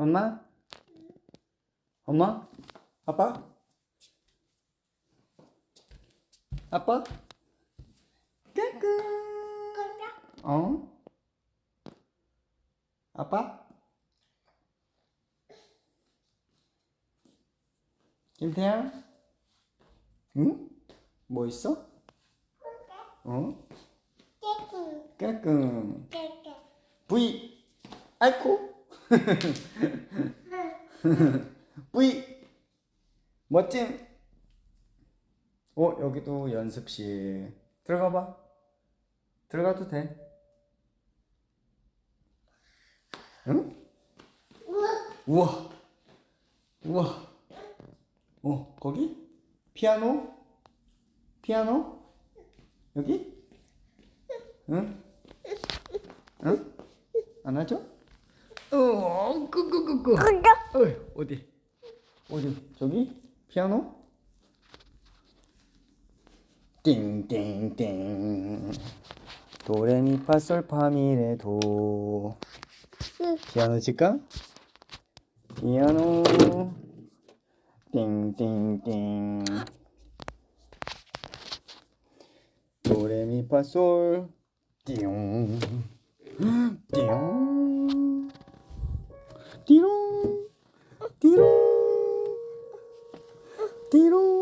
엄마? 엄마? 아빠? 아빠? 까꿍. 어? 아빠? 김태양? 응? 뭐 있어? 어? 까꿍. V. 아이 코. V. 멋짐. 어, 여기도 연습실. 들어가 봐. 들어가도 돼. 응? 우와. 우와. 어, 거기? 피아노? 피아노? 여기? 응? 응? 안 하죠? 어, 끄끄끄끄. 어이, 어디? 어디? 저기? 피아노? 띵띵띵. 도레미파솔파미레도. 피아노 칠까? 피아노. 띵띵띵. 도레미파솔. 띠용. 띠롱. 띠롱. 띠롱.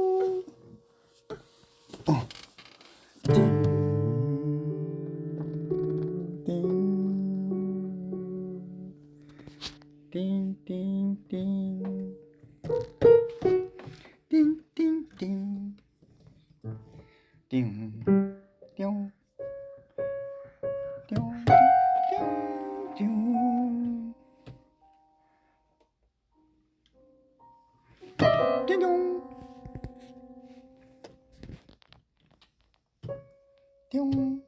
띵용. 뿅.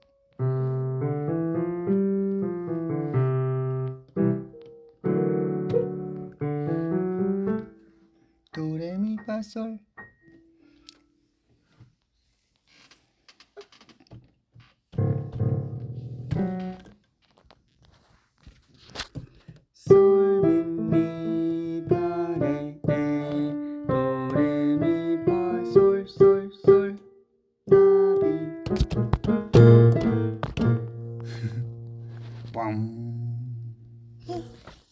도레미파솔 나비 꽝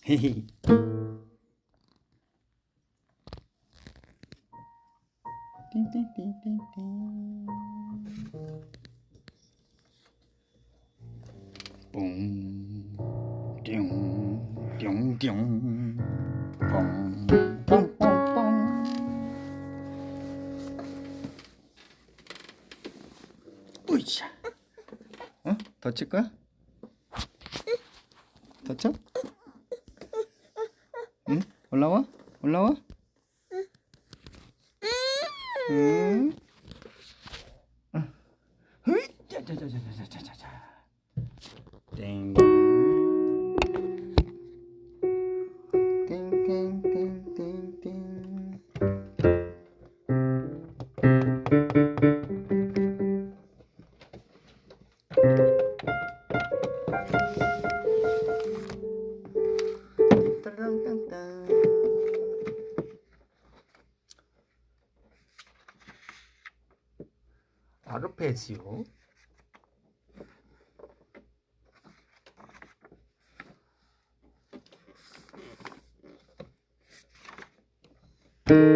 헤헤 띵띵띵띵띵 으쌰 어? 더칠 거야? 더 쳐? 응? 올라와? 올라와? 응? 어. 으이! 짜자자자자자자자. 땡. 아르페지오. 안녕.